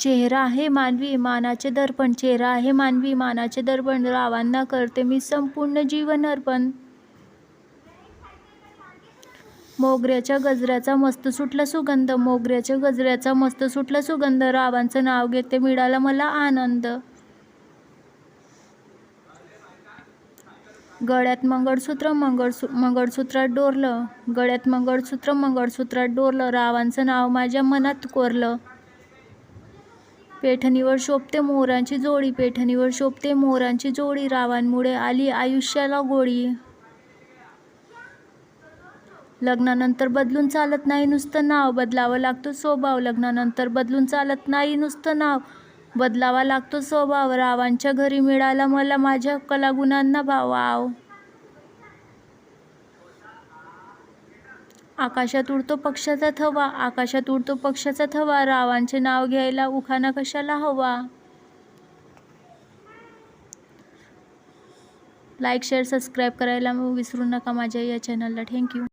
चेहरा आहे मानवी मानाचे दर्पण चेहरा आहे मानवी मानाचे दर्पण. रावांना करते मी संपूर्ण जीवन अर्पण. मोगऱ्याच्या गजऱ्याचा मस्त सुटला सुगंध मोगऱ्याच्या गजऱ्याचा मस्त सुटला सुगंध. रावांचं नाव घेते मिळाला मला आनंद. गळ्यात मंगळसूत्र मंगळसू मंगळसूत्रात डोरलं. गळ्यात मंगळसूत्र मंगळसूत्रात डोरलं. रावांचं नाव माझ्या मनात कोरलं. पेठणीवर शोभते मोरांची जोडी पेठणीवर शोभते मोरांची जोडी रावांमुळे आली आयुष्याला गोळी. लग्नानंतर बदलून चालत नाही नुसतं नाव बदलावं लागतो स्वभाव. लग्नानंतर बदलून चालत नाही नुसतं नाव बदलावा लागतो स्वभाव. रावांच्या घरी मिळाला मला माझ्या कलागुणांना भाव. आकाशात उडतो पक्षाचा थवा आकाशात उडतो पक्षाचा थवा रावांचे नाव घ्यायला उखाणा कशाला हवा? लाईक शेअर सबस्क्राईब करायला विसरू नका माझ्या या चॅनलला थँक्यू